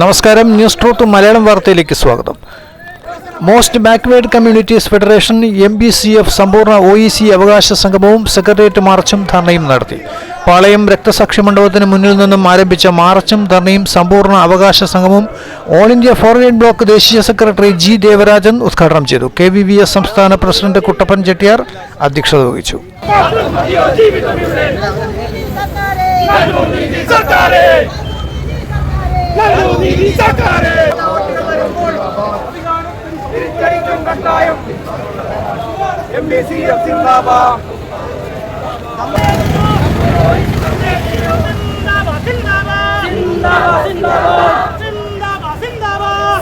നമസ്കാരം. News truth Malayalam വാർത്തയിലേക്ക് സ്വാഗതം. Most backward communities federation M B C F സമ്പൂർണ ഒ ഇ സി അവകാശ സംഗമവും സെക്രട്ടേറിയറ്റ് മാർച്ചും ധർണയും നടത്തി. പാളയം രക്തസാക്ഷി മണ്ഡപത്തിന് മുന്നിൽ നിന്നും ആരംഭിച്ച മാർച്ചും ധർണയും സമ്പൂർണ അവകാശ സംഗമവും ഓൾ ഇന്ത്യ ഫോറിൻ ബ്ലോക്ക് ദേശീയ സെക്രട്ടറി ജി ദേവരാജൻ ഉദ്ഘാടനം ചെയ്തു. കെ വി വി എസ് സംസ്ഥാന പ്രസിഡന്റ് കുട്ടപ്പൻ ചെട്ടിയാർ അധ്യക്ഷത വഹിച്ചു. എം ബി സി എഫ് സിന്ദാബാദ്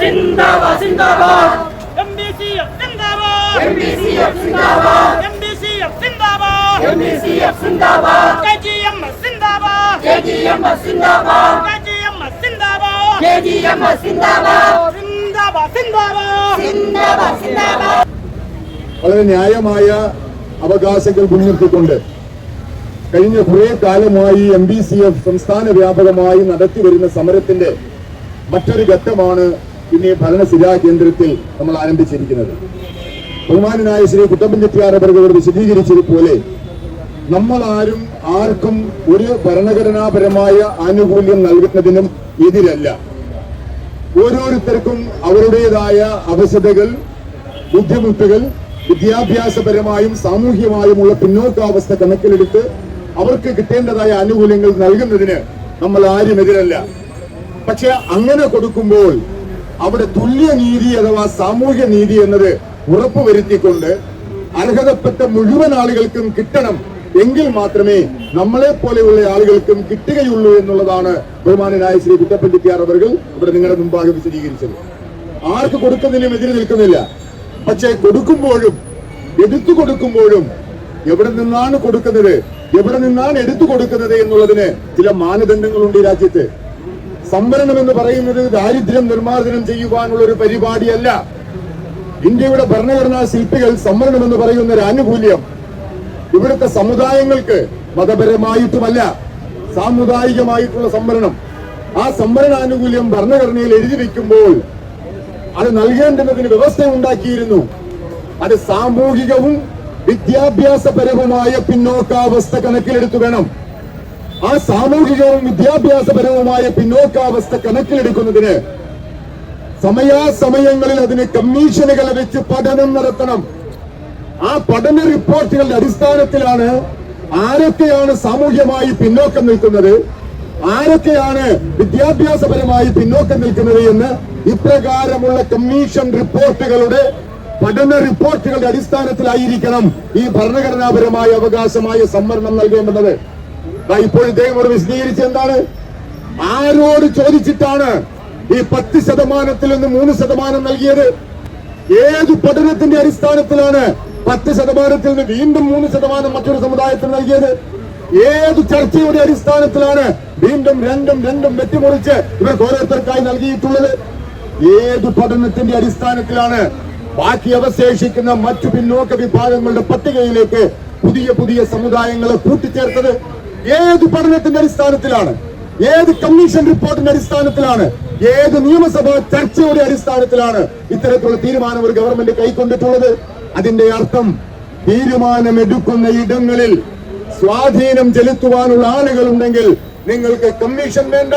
സിന്ദാബാദ് സിന്ദാബാദ് എം ബി സി എഫ് സിന്ദാബാദ് എം ബി സി എഫ് സിന്ദാബാദ് എം ബി സി എഫ് സിന്ദാബാദ്. എം ബി സി എഫ് സിന്ദാബാദ്. കെ ജി എം എസ് സിന്ദാബാദ്. കെ ജി എം എസ് സിന്ദാബാദ്. വളരെ ന്യായമായ അവകാശങ്ങൾ മുൻനിർത്തിക്കൊണ്ട് കഴിഞ്ഞ കുറേ കാലമായി എം ബി സി എഫ് സംസ്ഥാന വ്യാപകമായി നടത്തി വരുന്ന സമരത്തിന്റെ മറ്റൊരു ഘട്ടമാണ് ഇനി ഭരണസിരാ കേന്ദ്രത്തിൽ നമ്മൾ ആരംഭിച്ചിരിക്കുന്നത്. ബഹുമാനായ ശ്രീ കുട്ടപ്പൻ ചെട്ടിയാർ അവർ വിശദീകരിച്ചതുപോലെ നമ്മൾ ആരും ആർക്കും ഒരു ഭരണഘടനാപരമായ ആനുകൂല്യം നൽകുന്നതിനും എതിരല്ല. ഓരോരുത്തർക്കും അവരുടേതായ അവശതകൾ ബുദ്ധിമുട്ടുകൾ വിദ്യാഭ്യാസപരമായും സാമൂഹ്യമായുമുള്ള പിന്നോക്കാവസ്ഥ കണക്കിലെടുത്ത് അവർക്ക് കിട്ടേണ്ടതായ ആനുകൂല്യങ്ങൾ നൽകുന്നതിന് നമ്മൾ ആരും എതിരല്ല. പക്ഷെ അങ്ങനെ കൊടുക്കുമ്പോൾ അവിടെ തുല്യനീതി അഥവാ സാമൂഹ്യ നീതി എന്നത് ഉറപ്പുവരുത്തിക്കൊണ്ട് അർഹതപ്പെട്ട മുഴുവൻ ആളുകൾക്കും കിട്ടണം എങ്കിൽ മാത്രമേ നമ്മളെ പോലെയുള്ള ആളുകൾക്കും കിട്ടുകയുള്ളൂ എന്നുള്ളതാണ് ബഹുമാനനായ ശ്രീ കുട്ടപ്പൻ ചെട്ടിയാർ അവർ ഇവിടെ നിങ്ങളുടെ മുമ്പാകെ വിശദീകരിച്ചത്. ആർക്ക് കൊടുക്കുന്നതിനും എതിരെ നിൽക്കുന്നില്ല. പക്ഷേ കൊടുക്കുമ്പോഴും എടുത്തു കൊടുക്കുമ്പോഴും എവിടെ നിന്നാണ് കൊടുക്കുന്നത് എവിടെ നിന്നാണ് എടുത്തു കൊടുക്കുന്നത് എന്നുള്ളതിന് ചില മാനദണ്ഡങ്ങളുണ്ട് ഈ രാജ്യത്ത്. സംവരണം എന്ന് പറയുന്നത് ദാരിദ്ര്യം നിർമ്മാർജനം ചെയ്യുവാനുള്ള ഒരു പരിപാടിയല്ല. ഇന്ത്യയുടെ ഭരണഘടനാ ശില്പികൾ സംവരണം എന്ന് പറയുന്ന ഒരു ആനുകൂല്യം ഇവിടുത്തെ സമുദായങ്ങൾക്ക് മതപരമായിട്ടുമല്ല സാമുദായികമായിട്ടുള്ള സംവരണം. ആ സംവരണാനുകൂല്യം ഭരണഘടനയിൽ എഴുതി വെക്കുമ്പോൾ അത് നൽകേണ്ടുന്നതിന് വ്യവസ്ഥ ഉണ്ടാക്കിയിരുന്നു അത് സാമൂഹികവും വിദ്യാഭ്യാസപരവുമായ പിന്നോക്കാവസ്ഥ കണക്കിലെടുത്തു വേണം. ആ സാമൂഹികവും വിദ്യാഭ്യാസപരവുമായ പിന്നോക്കാവസ്ഥ കണക്കിലെടുക്കുന്നതിന് സമയാസമയങ്ങളിൽ അതിന് കമ്മീഷനുകളെ വെച്ച് പഠനം നടത്തണം. ആ പഠന റിപ്പോർട്ടുകളുടെ അടിസ്ഥാനത്തിലാണ് ആരൊക്കെയാണ് സാമൂഹ്യമായി പിന്നോക്കം നിൽക്കുന്നത് ആരൊക്കെയാണ് വിദ്യാഭ്യാസപരമായി പിന്നോക്കം നിൽക്കുന്നത് എന്ന് ഇപ്രകാരമുള്ള കമ്മീഷൻ റിപ്പോർട്ടുകളുടെ പഠന റിപ്പോർട്ടുകളുടെ അടിസ്ഥാനത്തിലായിരിക്കണം ഈ ഭരണഘടനാപരമായ അവകാശമായ സംവരണം നൽകേണ്ടത്. ഇപ്പോൾ ഇദ്ദേഹം ഒരു വിശദീകരിച്ച് എന്താണ്? ആരോട് ചോദിച്ചിട്ടാണ് ഈ പത്ത് ശതമാനത്തിൽ നിന്ന് മൂന്ന് ശതമാനം നൽകിയത്? ഏത് പഠനത്തിന്റെ അടിസ്ഥാനത്തിലാണ് പത്ത് ശതമാനത്തിൽ നിന്ന് വീണ്ടും മൂന്ന് ശതമാനം മറ്റൊരു സമുദായത്തിന് നൽകിയത്. ഏത് ചർച്ചയുടെ അടിസ്ഥാനത്തിലാണ് വീണ്ടും രണ്ടും രണ്ടും വെട്ടിമുറിച്ച് ഇവർക്ക് ഓരോരുത്തർക്കായി നൽകിയിട്ടുള്ളത്? ഏത് പഠനത്തിന്റെ അടിസ്ഥാനത്തിലാണ് ബാക്കി അവശേഷിക്കുന്ന മറ്റു പിന്നോക്ക വിഭാഗങ്ങളുടെ പട്ടികയിലേക്ക് പുതിയ പുതിയ സമുദായങ്ങളെ കൂട്ടിച്ചേർത്തത്? ഏത് പഠനത്തിന്റെ അടിസ്ഥാനത്തിലാണ്? ഏത് കമ്മീഷൻ റിപ്പോർട്ടിന്റെ അടിസ്ഥാനത്തിലാണ്? ഏത് നിയമസഭാ ചർച്ചയുടെ അടിസ്ഥാനത്തിലാണ് ഇത്തരത്തിലുള്ള തീരുമാനം ഒരു ഗവൺമെന്റ് കൈക്കൊണ്ടിട്ടുള്ളത്? അതിന്റെ അർത്ഥം തീരുമാനമെടുക്കുന്ന ഇടങ്ങളിൽ സ്വാധീനം ചെലുത്തുവാനുള്ള ആളുകൾ ഉണ്ടെങ്കിൽ നിങ്ങൾക്ക് കമ്മീഷൻ വേണ്ട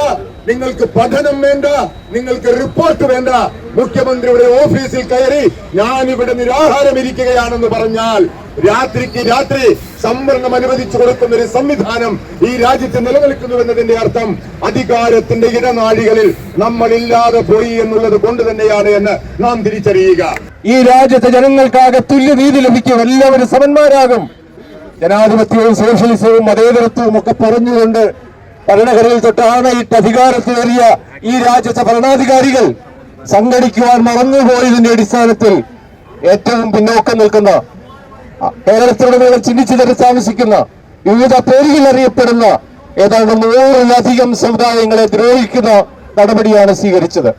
നിങ്ങൾക്ക് പഠനം വേണ്ട നിങ്ങൾക്ക് റിപ്പോർട്ട് വേണ്ട. മുഖ്യമന്ത്രിയുടെ ഓഫീസിൽ കയറി ഞാൻ ഇവിടെ നിരാഹാരം ഇരിക്കുകയാണെന്ന് പറഞ്ഞാൽ രാത്രിക്ക് രാത്രി സംവരണം അനുവദിച്ചു കൊടുക്കുന്ന ഒരു സംവിധാനം ഈ രാജ്യത്ത് നിലനിൽക്കുന്നു എന്നതിന്റെ അർത്ഥം അധികാരത്തിന്റെ ഇടനാഴികളിൽ നമ്മൾ ഇല്ലാതെ പോയി എന്നുള്ളത് കൊണ്ട് തന്നെയാണ് എന്ന് നാം തിരിച്ചറിയുക. ഈ രാജ്യത്തെ ജനങ്ങൾക്കാകെ തുല്യനീതി ലഭിക്കും എല്ലാവരും സമന്മാരാകും. ജനാധിപത്യവും സോഷ്യലിസവും മതേതരത്വവും ഒക്കെ പറഞ്ഞുകൊണ്ട് ഭരണഘടനയിൽ തൊട്ടാണ് ഇട്ട് അധികാരത്തിലേറിയ ഈ രാജ്യത്തെ ഭരണാധികാരികൾ സംഘടിക്കുവാൻ മറന്നുപോയതിന്റെ അടിസ്ഥാനത്തിൽ ഏറ്റവും പിന്നോക്കം നിൽക്കുന്ന കേരളത്തിലുടനീളം ചിന്തിച്ചു തന്നെ താമസിക്കുന്ന വിവിധ പേരുകളിൽ അറിയപ്പെടുന്ന ഏതാണ്ട് നൂറിലധികം സമുദായങ്ങളെ ദ്രോഹിക്കുന്ന നടപടിയാണ് സ്വീകരിച്ചത്.